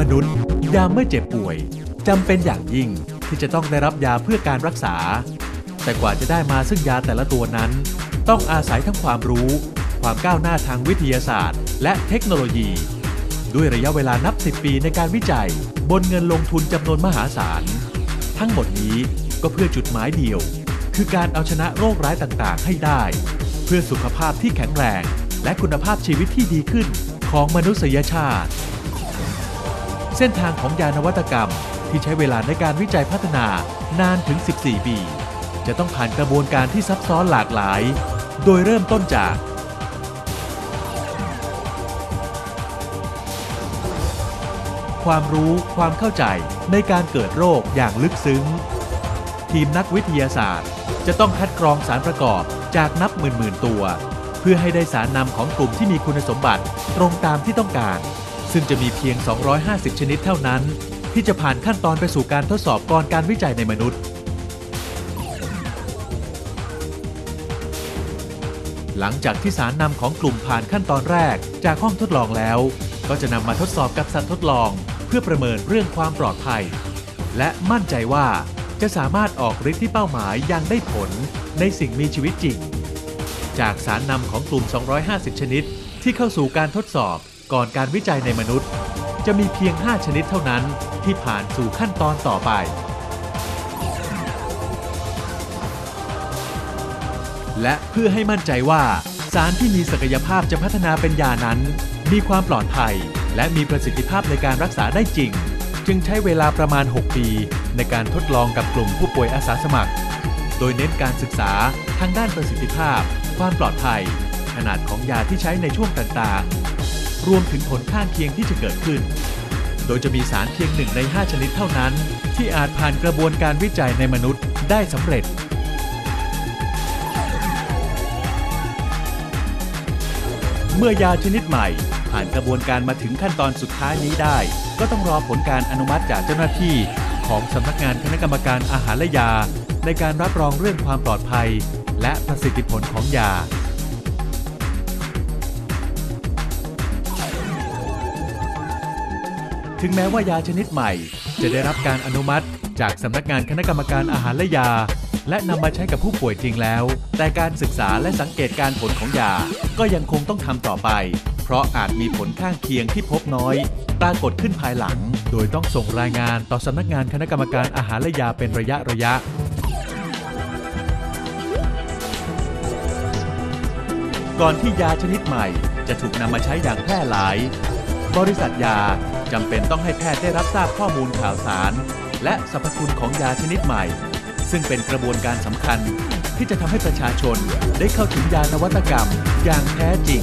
มนุษย์ ยามเมื่อเจ็บป่วยจำเป็นอย่างยิ่งที่จะต้องได้รับยาเพื่อการรักษา แต่กว่าจะได้มาซึ่งยาแต่ละตัวนั้น ต้องอาศัยทั้งความรู้ ความก้าวหน้าทางวิทยาศาสตร์ และเทคโนโลยี ด้วยระยะเวลานับ 10 ปีในการวิจัย บนเงินลงทุนจำนวนมหาศาล ทั้งหมดนี้ก็เพื่อจุดหมายเดียว คือการเอาชนะโรคร้ายต่างๆ ให้ได้ เพื่อสุขภาพที่แข็งแรง และคุณภาพชีวิตที่ดีขึ้นของมนุษยชาติ เส้นทางของยานวัตกรรม ที่ใช้เวลาในการวิจัยพัฒนานานถึง 14 ปี จะต้องผ่านกระบวนการที่ซับซ้อนหลากหลาย โดยเริ่มต้นจาก ความรู้ความเข้าใจในการเกิดโรคอย่างลึกซึ้ง ทีมนักวิทยาศาสตร์ จะต้องคัดกรองสารประกอบจากนับหมื่นๆตัว เพื่อให้ได้สารนำของกลุ่มที่มีคุณสมบัติตรงตามที่ต้องการ ซึ่งจะมีเพียง 250 ชนิดเท่านั้น ที่จะผ่านขั้นตอนไปสู่การทดสอบก่อนการวิจัยในมนุษย์ หลังจากที่สารนำของกลุ่มผ่านขั้นตอนแรกจากห้องทดลองแล้ว ก็จะนำมาทดสอบกับสัตว์ทดลอง เพื่อประเมินเรื่องความปลอดภัย และมั่นใจว่าจะสามารถออกฤทธิ์ที่เป้าหมายอย่างได้ผลในสิ่งมีชีวิตจริง จากสารนำของกลุ่ม 250 ชนิด ที่เข้าสู่การทดสอบ ก่อนการวิจัยในมนุษย์ จะมีเพียง 5 ชนิดเท่านั้นที่ผ่านสู่ขั้นตอนต่อไป และเพื่อให้มั่นใจว่าสารที่มีศักยภาพจะพัฒนาเป็นยานั้น มีความปลอดภัย และมีประสิทธิภาพในการรักษาได้จริง จึงใช้เวลาประมาณ 6 ปี ในการทดลองกับกลุ่มผู้ป่วยอาสาสมัคร โดยเน้นการศึกษาทางด้านประสิทธิภาพ ความปลอดภัย ขนาดของยาที่ใช้ในช่วงต่าง รวมถึงผลข้างเคียงที่จะเกิดขึ้น โดยจะมีสารเพียงหนึ่งใน 5 ชนิดเท่านั้น ที่อาจผ่านกระบวนการวิจัยในมนุษย์ได้สำเร็จ เมื่อยาชนิดใหม่ ผ่านกระบวนการมาถึงขั้นตอนสุดท้ายนี้ได้ ก็ต้องรอผลการอนุมัติจากเจ้าหน้าที่ ของสำนักงานคณะกรรมการอาหารและยา ในการรับรองเรื่องความปลอดภัย และประสิทธิผลของยา ถึงแม้ว่ายาชนิดใหม่ จะได้รับการอนุมัติ จากสำนักงานคณะกรรมการอาหารและยา และนำมาใช้กับผู้ป่วยจริงแล้ว แต่การศึกษาและสังเกตการผลของยา ก็ยังคงต้องทำต่อไป เพราะอาจมีผลข้างเคียงที่พบน้อยปรากฏขึ้นภายหลัง โดยต้องส่งรายงานต่อสำนักงานคณะกรรมการอาหารและยาเป็นระยะระยะก่อนที่ยาชนิดใหม่จะถูกนำมาใช้อย่างแพร่หลาย บริษัทยาจำเป็นต้องให้แพทย์ได้รับทราบข้อมูลข่าวสาร และสรรพคุณของยาชนิดใหม่ ซึ่งเป็นกระบวนการสำคัญที่จะทำให้ประชาชนได้เข้าถึงยานวัตกรรมอย่างแท้จริง